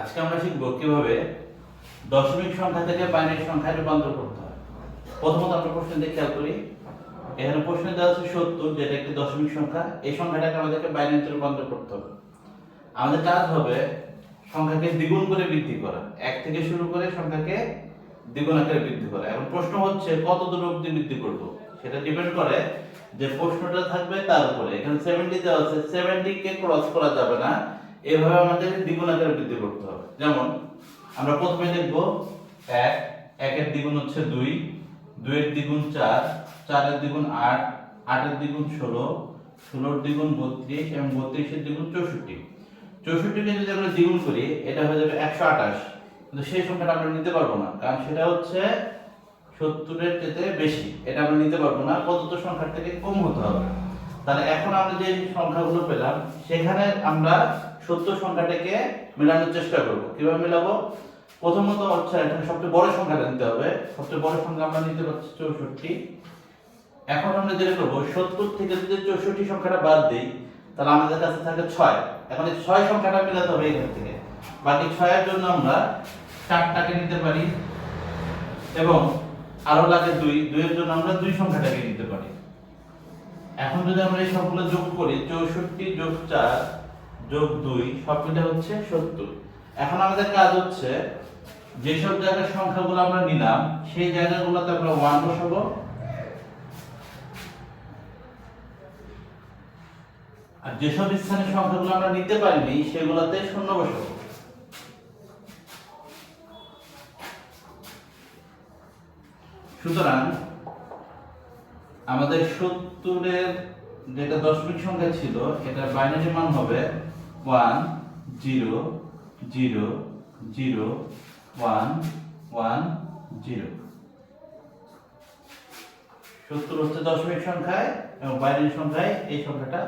আজকে আমরা শিখব কীভাবে দশমিক সংখ্যা থেকে বাইনারি সংখ্যায় রূপান্তর করতে হয়। প্রথমত আমরা প্রশ্ন দিয়ে খেয়াল করি। এখানে প্রশ্নে দেওয়া আছে সত্তর, যেটা একটি দশমিক সংখ্যা। এই সংখ্যাটাকে আমাদেরকে বাইনারিতে রূপান্তর করতে হবে। আমাদের কাজ হবে সংখ্যাকে দ্বিগুণ করে বৃদ্ধি করা। এক থেকে শুরু করে সংখ্যাকে দ্বিগুণ আকারে বৃদ্ধি করা। এখন প্রশ্ন হচ্ছে, কত দূর অবধি বৃদ্ধি করব? সেটা ডিপেন্ড করে যে প্রশ্নটা থাকবে তার উপরে। এখানে সেভেন্টি দেওয়া আছে। সেভেন্টি কে ক্রস করা যাবে না। এভাবে আমাদের দ্বিগুণ আকারে বৃদ্ধি করতে হবে। যেমন, আমরা প্রথমে দেখব এক, একের দ্বিগুণ হচ্ছে দুই, দুইয়ের দ্বিগুণ চার, চারের দ্বিগুণ আট, আটের দ্বিগুণ ষোলো, ষোলোর দ্বিগুণ বত্রিশ এবং বত্রিশের দ্বিগুণ চৌষট্টি। চৌষট্টিকে যদি আমরা দ্বিগুণ করি, এটা হয়ে যাবে একশো আঠাশ। কিন্তু সেই সংখ্যাটা আমরা নিতে পারব না, কারণ সেটা হচ্ছে সত্তরের চেয়ে বেশি। এটা আমরা নিতে পারব না, প্রদত্ত সংখ্যার থেকে কম হতে হবে। তাহলে এখন আমরা যে সংখ্যাগুলো পেলাম, সেখানে আমরা সত্য সংখ্যাটাকে মেলানোর চেষ্টা করব। কীভাবে মেলাবো? প্রথমত হচ্ছে এখানে সবচেয়ে বড় সংখ্যাটা নিতে হবে। সবচেয়ে বড় সংখ্যা আমরা নিতে পারছি চৌষট্টি। এখন আমরা যেটা করব, সত্তর থেকে যদি চৌষট্টি সংখ্যাটা বাদ দিই, তাহলে আমাদের কাছে থাকে ছয়। এখন এই ছয় সংখ্যাটা মেলাতে হবে এখান থেকে। বাকি ছয়ের জন্য আমরা চারটাকে নিতে পারি এবং আরও লাগে দুই। দুইয়ের জন্য আমরা দুই সংখ্যাটাকে নিতে পারি। এখন যদি আমরা এই সবগুলো যোগ করি, চৌষট্টি যোগ চার যোগ দুই সব মিলে হচ্ছে সত্তর। এখন আমাদের কাজ হচ্ছে, যেসব জায়গার সংখ্যাগুলো আমরা নিলাম, সেই জায়গাগুলোতে আমরা ওয়ান বসাবো। আর যেসব স্থানের সংখ্যাগুলো আমরা নিতে পারিনি, সেগুলোতে শূন্য বসাবো। সুতরাং, আমাদের সত্তরের যেটা দশমিক সংখ্যা ছিল এটা বাইনারি মান হবে one zero zero zero one one zero. সত্তর হচ্ছে দশমিক সংখ্যায় এবং বাইরের সংখ্যায় এই সংখ্যাটা